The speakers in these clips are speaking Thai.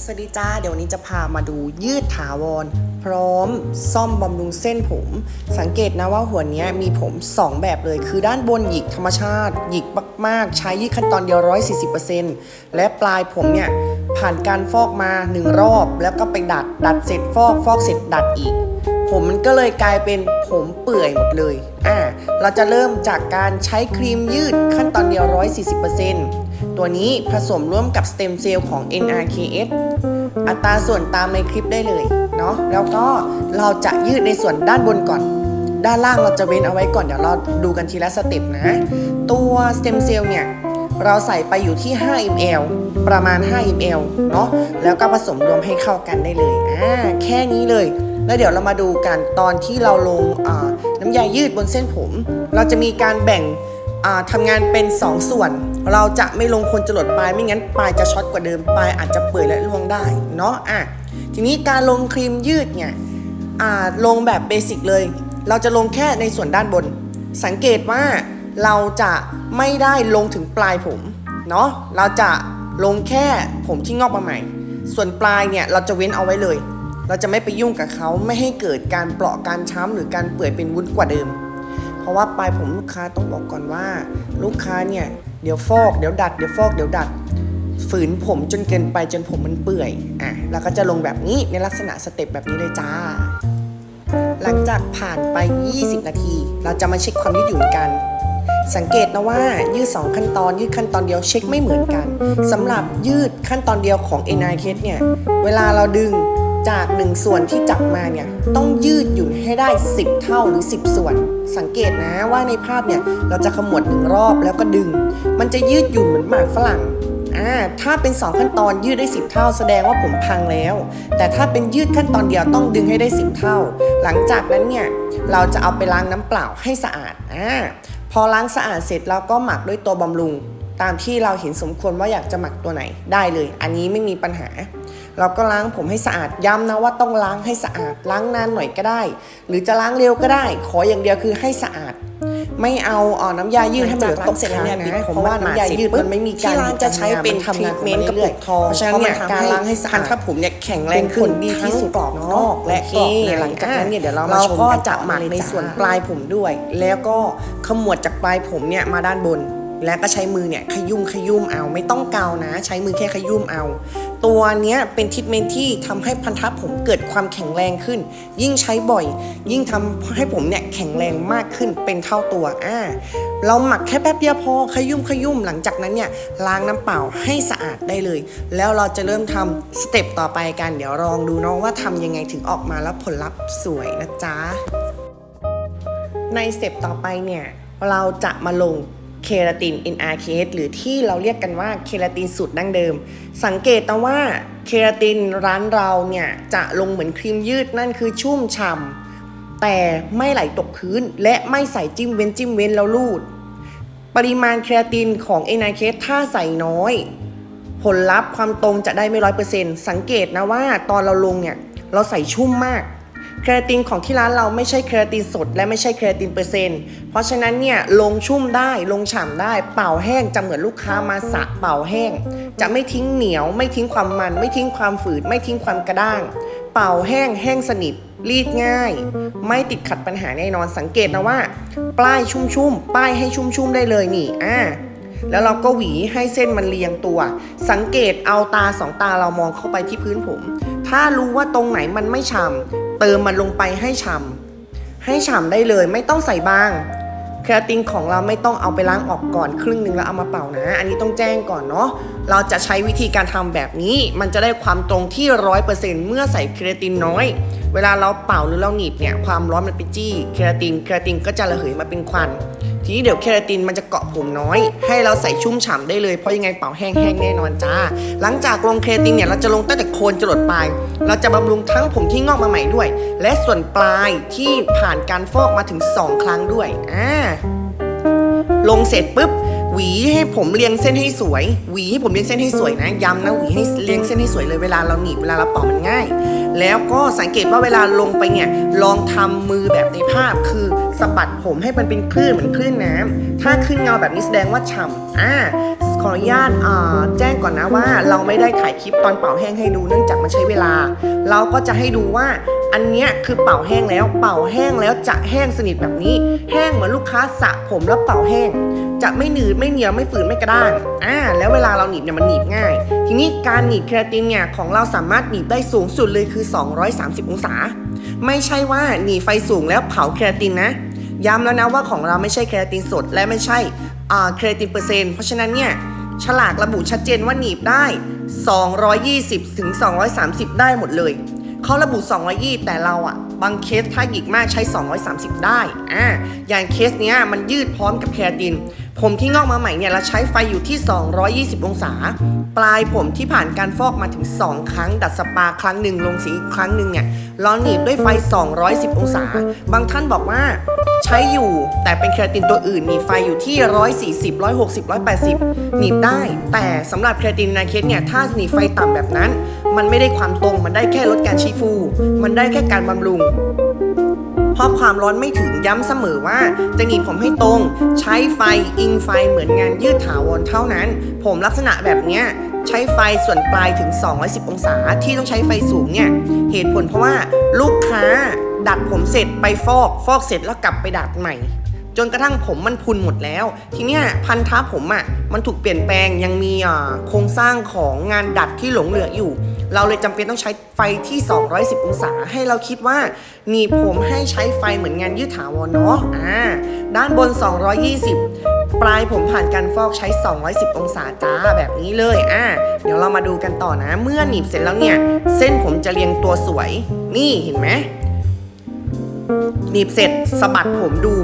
สวัสดีจ้า เดี๋ยวนี้จะพามาดูยืดถาวร พร้อมซ่อมบำรุงเส้นผม สังเกตนะว่าหัวเนี้ยมีผม 2 แบบเลย คือด้านบนหยิกธรรมชาติ หยิกมากๆ ใช้ยืดขั้นตอนเดียว 140%และปลายผมเนี่ย ผ่านการฟอกมา 1 รอบ แล้วก็ไปดัด ดัดเสร็จฟอก ฟอกเสร็จดัดอีก ผมมันก็เลยกลายเป็นผมเปื่อยหมดเลย อ่า เราจะเริ่มจากการใช้ครีมยืดขั้นตอนเดียว 140% ตัวนี้ผสมร่วมกับสเต็มเซลล์ของ NRKS อัตราส่วนตามในคลิปได้เลยเนาะแล้วก็เราจะยืดในส่วนด้านบนก่อน ด้านล่างเราจะเว้นเอาไว้ก่อนเดี๋ยวเราดูกันทีละสเต็ปนะ ตัวสเต็มเซลล์เนี่ยเราใส่ไปอยู่ที่ 5 ml ประมาณ 5 ml เนาะแล้วก็ผสมรวมให้เข้ากันได้เลยอ่าแค่นี้เลย แล้วเดี๋ยวเรามาดูกันตอนที่เราลงน้ำยายืดบนเส้นผม เราจะมีการแบ่งทำงานเป็น 2 ส่วน เราจะไม่ลงคนจรดปลายไม่งั้นปลายจะช็อตกว่าเดิมปลายอาจจะเปื่อยและร่วงได้เนาะอะทีนี้การลงครีมยืดเนี่ยอ่าลงแบบเบสิกเลย เราจะลงแค่ในส่วนด้านบน สังเกตว่าเราจะไม่ได้ลงถึงปลายผมเนาะเราจะลงแค่ผมที่งอกมาใหม่ ส่วนปลายเนี่ยเราจะเว้นเอาไว้เลย เราจะไม่ไปยุ่งกับเขาไม่ให้เกิดการเปราะการช้ำหรือการเปื่อยเป็นวุ้นกว่าเดิม เพราะว่าปลายผมลูกค้าต้องบอกก่อนว่า ลูกค้าเนี่ยเดี๋ยวฟอกเดี๋ยวดัดเดี๋ยวฟอกเดี๋ยวดัด ฝืนผมจนเกินไปจนผมมันเปื่อยอะแล้วก็จะลงแบบนี้ในลักษณะสเต็ปแบบนี้เลยจ้า หลังจากผ่านไป 20 นาที เราจะมาเช็คความยืดหยุ่นกันสังเกตนะว่ายืด 2 ขั้นตอน ยืดขั้นตอนเดียวเช็คไม่เหมือนกันสำหรับยืดขั้นตอนเดียวของ n i k เนี่ย เวลาเราดึง จาก1ส่วนที่จับมาเนี่ยต้องยืดหยุ่นให้ได้ 10 เท่าหรือ 10 ส่วน สังเกตนะว่าในภาพเนี่ยเราจะขมวดหนึ่งรอบแล้วก็ดึง มันจะยืดหยุ่นเหมือนหมากฝรั่งอ่าถ้าเป็น 2 ขั้นตอนยืดได้ 10 เท่าแสดงว่าผมพังแล้ว แต่ถ้าเป็นยืดขั้นตอนเดียวต้องดึงให้ได้ 10 เท่า หลังจากนั้นเนี่ยเราจะเอาไปล้างน้ำเปล่าให้สะอาดอ่าพอล้างสะอาดเสร็จเราก็หมักด้วยตัวบำรุง ตามที่เราเห็นสมควรว่าอยากจะหมักตัวไหนได้เลย อันนี้ไม่มีปัญหา เราก็ล้างผมให้สะอาดย้ำนะว่าต้องล้างให้สะอาดล้างนานหน่อยก็ได้ หรือจะล้างเร็วก็ได้ ขออย่างเดียวคือให้สะอาด ไม่เอาเอ่อน้ำยายืดให้มันเหลือตกค้างนะผมว่าน้ำยายืดมันไม่มีการที่ร้านจะใช้เป็นทำงานเมนต์กับปกทองเพราะฉะนั้นเนี่ยการล้างให้สะอาดพันธผมเนี่ยแข็งแรงขึ้นดีที่สุดกรอบนอก และกรอบในหลังจากนั้นเนี่ยเดี๋ยวเรามาชมก็จะหมักในส่วนปลายผมด้วย แล้วก็ขมวดจากปลายผมเนี่ยมาด้านบน แล้วก็ใช้มือเนี่ยขยุ่มขยุ่มเอาไม่ต้องเกานะ ใช้มือแค่ขยุ่มเอา ตัวเนี้ยเป็นทรีทเมนที่ทำให้พันธะผมเกิดความแข็งแรงขึ้น ยิ่งใช้บ่อย ยิ่งทำให้ผมเนี่ยแข็งแรงมากขึ้นเป็นเท่าตัวอ่าเราหมักแค่แป๊บเดียวพอขยุ่มขยุ่มหลังจากนั้นเนี่ยล้างน้ำเปล่าให้สะอาดได้เลย แล้วเราจะเริ่มทำสเต็ปต่อไปกันเดี๋ยวลองดูเน้องว่าทำยังไงถึงออกมาแล้วผลลัพธ์สวยนะจ๊ะในสเต็ปต่อไปเนี่ยเราจะมาลง เคราติน NRKS หรือที่เราเรียกกันว่าเคราตินสูตรดั้งเดิม สังเกตนะว่าเคราตินร้านเราเนี่ยจะลงเหมือนครีมยืดนั่นคือชุ่มฉ่ำแต่ไม่ไหลตกพื้น และไม่ใส่จิ้มเว้นจิ้มเว้นแล้วลูด ปริมาณเคราตินของ NRKS ถ้าใส่น้อย ผลลัพธ์ความตรงจะได้ไม่ร้อยเปอร์เซ็นต์สังเกตนะว่าตอนเราลงเนี่ยเราใส่ชุ่มมาก คราตินของที่ร้านเราไม่ใช่เคราตินสด และไม่ใช่เคราตินเปอร์เซ็นต์ เพราะฉะนั้นเนี่ยลงชุ่มได้ลงฉ่ำได้ เป่าแห้งจะเหมือนลูกค้ามาสระเป่าแห้ง จะไม่ทิ้งเหนียว ไม่ทิ้งความมัน ไม่ทิ้งความฝืด ไม่ทิ้งความกระด้าง เป่าแห้งแห้งสนิทรีดง่าย ไม่ติดขัดปัญหาแน่นอนสังเกตนะว่าปลายชุ่มๆป้ายให้ชุ่มๆได้เลยนี่อ่าแล้วเราก็หวีให้เส้นมันเรียงตัว สังเกตเอาตาสองตาเรามองเข้าไปที่พื้นผม ถ้ารู้ว่าตรงไหนมันไม่ฉ่ำ เติมมันลงไปให้ฉ่ำให้ฉ่ำได้เลยไม่ต้องใส่บางเคราตินของเราไม่ต้องเอาไปล้างออกก่อนครึ่งหนึ่งแล้วเอามาเป่านะ อันนี้ต้องแจ้งก่อนเนาะเราจะใช้วิธีการทำแบบนี้ มันจะได้ความตรงที่ร้อยเปอร์เซ็นต์เมื่อใส่เคราตินน้อย เวลาเราเป่าหรือเราหนีบเนี่ยความร้อนมันไปจี้เคราตินเคราตินก็จะระเหยมาเป็นควัน ทีนี้เดี๋ยวเคราตินมันจะเกาะผมน้อย ให้เราใส่ชุ่มฉ่ำได้เลยเพราะยังไงเป่าแห้งๆแน่นอนจ้า หลังจากลงเคราตินเนี่ยเราจะลงตั้งแต่โคนจรดปลาย เราจะบำรุงทั้งผมที่งอกมาใหม่ด้วย และส่วนปลายที่ผ่านการฟอกมาถึง 2 ครั้งด้วยอ่าลงเสร็จปุ๊บ หวีให้ผมเรียงเส้นให้สวย หวีให้ผมเรียงเส้นให้สวยนะ ย้ำนะ หวีให้เรียงเส้นให้สวยเลย เวลาเราหนีบเวลาเราเป่ามันง่าย แล้วก็สังเกตว่าเวลาลงไปเนี่ย ลองทำมือแบบในภาพ คือสะบัดผมให้มันเป็นคลื่นเหมือนคลื่นน้ำถ้าขึ้นเงาแบบนี้แสดงว่าฉ่ำอ่าขออนุญาตอ่าแจ้งก่อนนะว่า เราไม่ได้ถ่ายคลิปตอนเป่าแห้งให้ดูเนื่องจากมันใช้เวลา เราก็จะให้ดูว่าอันเนี้ยคือเป่าแห้งแล้ว เป่าแห้งแล้วจะแห้งสนิทแบบนี้ แห้งเหมือนลูกค้าสระผมแล้วเป่าแห้ง จะไม่หนืดไม่เหนียวไม่ฝืนไม่กระด้างอ่าแล้วเวลาเราหนีบเนี่ยมันหนีบง่าย ทีนี้การหนีบเคราตินเนี่ยของเราสามารถหนีบได้สูงสุดเลยคือ 230 องศา ไม่ใช่ว่าหนีไฟสูงแล้วเผาเคราตินนะ ย้ำแล้วนะว่าของเราไม่ใช่เคราตินสดและไม่ใช่อ่าเคราตินเปอร์เซ็นต์เพราะฉะนั้นเนี่ยฉลากระบุชัดเจนว่าหนีบได้ 220ถึง230 ได้หมดเลยเขาระบุ 220 แต่เราอะบางเคสถ้าหยิกมากใช้ 230 ได้อ่าอย่างเคสเนี้ยมันยืดพร้อมกับเคราติน ผมที่งอกมาใหม่เนี่ยเราใช้ไฟอยู่ที่ 220 องศา ปลายผมที่ผ่านการฟอกมาถึง 2 ครั้ง ดัดสปาครั้งหนึ่งลงสีอีกครั้งหนึ่งเนี่ยเราหนีบด้วยไฟ 210 องศา บางท่านบอกว่าใช้อยู่แต่เป็นเคราตินตัวอื่นหนีไฟอยู่ที่ 140 160 180 หนีบได้ แต่สำหรับเคราตินนาเคสเนี่ยถ้าหนีไฟต่ำแบบนั้น มันไม่ได้ความตรงมันได้แค่ลดการชี้ฟู มันได้แค่การบำรุง ราะความร้อนไม่ถึงย้ำเสมอว่า จะหนีบผมให้ตรง ใช้ไฟอิงไฟเหมือนงานยืดถาวรเท่านั้น ผมลักษณะแบบเนี้ยใช้ไฟส่วนปลายถึง 210 องศาที่ต้องใช้ไฟสูงเนี่ย เหตุผลเพราะว่าลูกค้าดัดผมเสร็จไปฟอก ฟอกเสร็จแล้วกลับไปดัดใหม่ จนกระทั่งผมมันพุนหมดแล้ว ทีเนี้ยพันธะผมอะ่ะมันถูกเปลี่ยนแปลงยังมีอ่าโครงสร้างของงานดัดที่หลงเหลืออยู่ เราเลยจำเป็นต้องใช้ไฟที่ 210 องศา ให้เราคิดว่าหนีบผมให้ใช้ไฟเหมือนงานยืดถาวรเนาะอ่าด้านบน 220 ปลายผมผ่านการฟอกใช้ 210 องศาจ้าแบบนี้เลยอ่าเดี๋ยวเรามาดูกันต่อนะ เมื่อหนีบเสร็จแล้วเนี่ย เส้นผมจะเรียงตัวสวย นี่เห็นไหมหนีบเสร็จสะบัดผมดู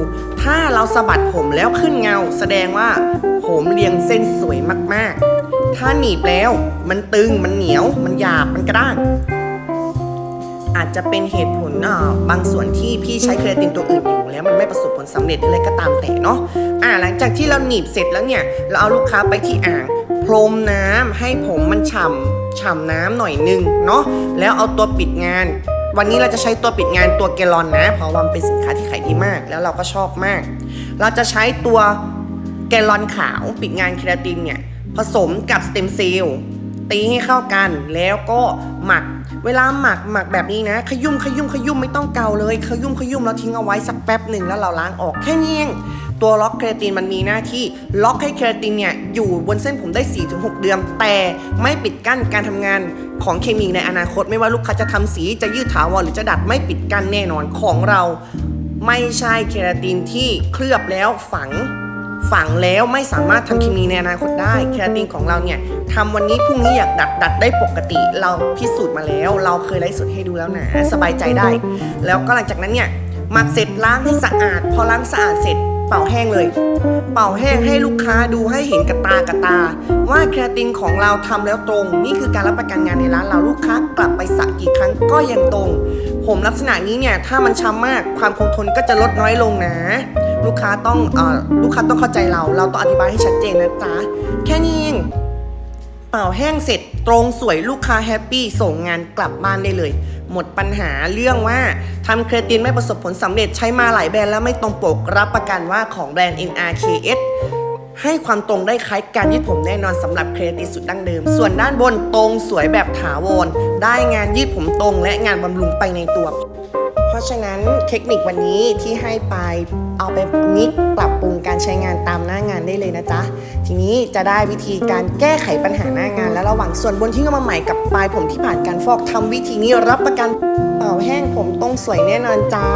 ถ้าเราสะบัดผมแล้วขึ้นเงา แสดงว่าผมเรียงเส้นสวยมากๆ ถ้าหนีบแล้ว มันตึงมันเหนียว มันหยาบมันกระด้างอาจจะเป็นเหตุผลอ่าบางส่วนที่พี่ใช้เครตินตัวอื่นอยู่แล้วมันไม่ประสบผลสำเร็จอะไรก็ตามแต่เนาะอ่าหลังจากที่เราหนีบเสร็จแล้วเนี่ย เราเอาลูกค้าไปที่อ่าง พรมน้ำให้ผมมันฉ่ำฉ่ำน้ำหน่อยนึงเนาะแล้วเอาตัวปิดงาน วันนี้เราจะใช้ตัวปิดงานตัวแกลอนนะ เพราะว่ามันเป็นสินค้าที่ขายดีมาก แล้วเราก็ชอบมาก เราจะใช้ตัวแกลลอนขาวปิดงานเคราตินเนี่ย ผสมกับสเต็มเซลล์ตีให้เข้ากันแล้วก็หมัก เวลาหมักหมักแบบนี้นะ ขยุ่มขยุ่มขยุ่มไม่ต้องเกาเลย ขยุ่มขยุ่มแล้วทิ้งเอาไว้สักแป๊บหนึ่งแล้วเราล้างออกแค่นี้เองตัวล็อกเคราตินมันมีหน้าที่ล็อกให้เคราตินเนี่ยอยู่บนเส้นผมได้ 4-6 เดือน แต่ไม่ปิดกั้นการทำงานของเคมีในอนาคต ไม่ว่าลูกค้าจะทำสีจะยืดถาวรหรือจะดัดไม่ปิดกั้นแน่นอนของเรา ไม่ใช่เคราตินที่เคลือบแล้วฝัง ฝังแล้วไม่สามารถทำเคมีในอนาคตได้เคราตินของเราเนี่ยทำวันนี้พรุ่งนี้อยากดัดดัดได้ปกติ เราพิสูจน์มาแล้ว เราเคยไลฟ์สดให้ดูแล้วนะสบายใจได้ แล้วก็หลังจากนั้นเนี่ยหมักเสร็จล้างให้สะอาด พอล้างสะอาดเสร็จเป่าแห้งเลย เป่าแห้งให้ลูกค้าดูให้เห็นกับตากับตา ว่าเคราตินของเราทำแล้วตรง นี่คือการรับประกันงานในร้านเราลูกค้ากลับไปสระกี่ครั้งก็ยังตรง ผมลักษณะนี้เนี่ยถ้ามันช้ำมากความคงทนก็จะลดน้อยลงนะ ลูกค้าต้องอลูกค้าต้องเข้าใจเรา เราต้องอธิบายให้ชัดเจนนะจ๊ะ แค่นี้เองเป่าแห้งเสร็จตรงสวยลูกค้าแฮปปี้ส่งงานกลับบ้านได้เลย หมดปัญหาเรื่องว่าทำเครตินไม่ประสบผลสำเร็จใช้มาหลายแบรนด์แล้วไม่ตรงปกรับประกันว่าของแบรนด์ NRKS ให้ความตรงได้คล้ายการยืดผมแน่นอนสำหรับเครตินสุดดั้งเดิม ส่วนด้านบนตรงสวยแบบถาวรได้งานยืดผมตรงและงานบำรุงไปในตัว เพราะฉะนั้นเทคนิควันนี้ที่ให้ไปเอาไปนิกปรับปรุงการใช้งานตามหน้างานได้เลยนะจ๊ะ ทีนี้จะได้วิธีการแก้ไขปัญหาหน้างาน และระหว่างส่วนบนที่งอกมาใหม่กับปลายผมที่ผ่านการฟอกทำวิธีนี้รับประกันเป่าแห้งผมตรงสวยแน่นอนจ้า